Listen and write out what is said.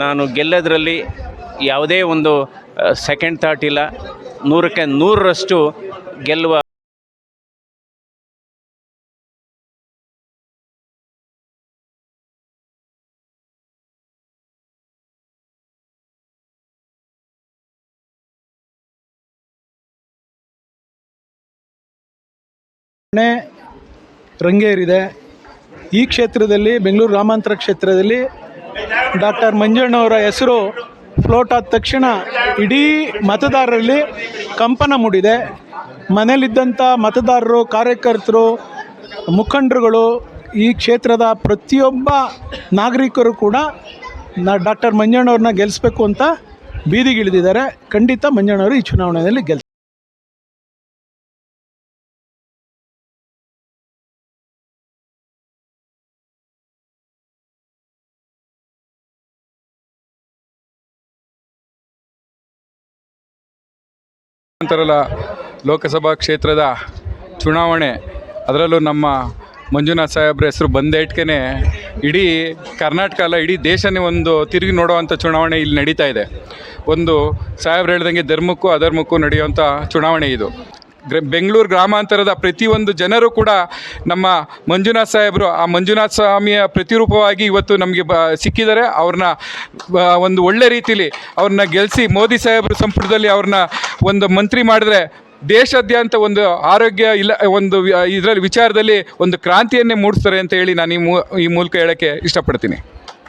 ನಾನು ಗೆಲ್ಲೋದ್ರಲ್ಲಿ ಯಾವುದೇ ಒಂದು ಸೆಕೆಂಡ್ ಥಾಟ್ ಇಲ್ಲ. ನೂರಕ್ಕೆ ನೂರರಷ್ಟು ಗೆಲ್ಲುವ ರಂಗೇರಿದೆ ಈ ಕ್ಷೇತ್ರದಲ್ಲಿ, ಬೆಂಗಳೂರು ಗ್ರಾಮಾಂತರ ಕ್ಷೇತ್ರದಲ್ಲಿ ಡಾಕ್ಟರ್ ಮಂಜಣ್ಣವರ ಹೆಸರು ಫ್ಲೋಟ್ ಆದ ತಕ್ಷಣ ಇಡೀ ಮತದಾರರಲ್ಲಿ ಕಂಪನ ಮೂಡಿದೆ. ಮನೇಲಿದ್ದಂಥ ಮತದಾರರು, ಕಾರ್ಯಕರ್ತರು, ಮುಖಂಡರುಗಳು, ಈ ಕ್ಷೇತ್ರದ ಪ್ರತಿಯೊಬ್ಬ ನಾಗರಿಕರು ಕೂಡ ಡಾಕ್ಟರ್ ಮಂಜಣ್ಣವ್ರನ್ನ ಗೆಲ್ಲಿಸ್ಬೇಕು ಅಂತ ಬೀದಿಗಿಳಿದಿದ್ದಾರೆ. ಖಂಡಿತ ಮಂಜಣ್ಣವರು ಈ ಚುನಾವಣೆಯಲ್ಲಿ ಗೆಲ್ ಅಂತಾರಲ್ಲ ಲೋಕಸಭಾ ಕ್ಷೇತ್ರದ ಚುನಾವಣೆ, ಅದರಲ್ಲೂ ನಮ್ಮ ಮಂಜುನಾಥ್ ಸಾಹೇಬ್ರ ಹೆಸರು ಬಂದೇಟ್ಕೆ ಇಡೀ ಕರ್ನಾಟಕ ಅಲ್ಲ, ಇಡೀ ದೇಶನೇ ಒಂದು ತಿರುಗಿ ನೋಡುವಂಥ ಚುನಾವಣೆ ಇಲ್ಲಿ ನಡೀತಾ ಇದೆ. ಒಂದು ಸಾಹೇಬ್ರು ಹೇಳ್ದಂಗೆ ಧರ್ಮಕ್ಕೂ ಅಧರ್ಮಕ್ಕೂ ನಡೆಯುವಂಥ ಚುನಾವಣೆ ಇದು. ಗ್ರ, ಬೆಂಗಳೂರು ಗ್ರಾಮಾಂತರದ ಪ್ರತಿಯೊಂದು ಜನರು ಕೂಡ ನಮ್ಮ ಮಂಜುನಾಥ್ ಸಾಹೇಬರು, ಆ ಮಂಜುನಾಥ ಸ್ವಾಮಿಯ ಪ್ರತಿರೂಪವಾಗಿ ಇವತ್ತು ನಮಗೆ ಬ, ಸಿಕ್ಕಿದ್ದಾರೆ. ಅವ್ರನ್ನ ಒಂದು ಒಳ್ಳೆ ರೀತಿಲಿ ಅವ್ರನ್ನ ಗೆಲ್ಲಿಸಿ ಮೋದಿ ಸಾಹೇಬರು ಸಂಪುಟದಲ್ಲಿ ಅವ್ರನ್ನ ಒಂದು ಮಂತ್ರಿ ಮಾಡಿದ್ರೆ ದೇಶಾದ್ಯಂತ ಒಂದು ಆರೋಗ್ಯ ಇಲ್ಲ, ಒಂದು ಇದರಲ್ಲಿ ವಿಚಾರದಲ್ಲಿ ಒಂದು ಕ್ರಾಂತಿಯನ್ನೇ ಮೂಡಿಸ್ತಾರೆ ಅಂತ ಹೇಳಿ ನಾನು ಈ ಮೂ ಈ ಮೂಲಕ ಹೇಳೋಕ್ಕೆ ಇಷ್ಟಪಡ್ತೀನಿ.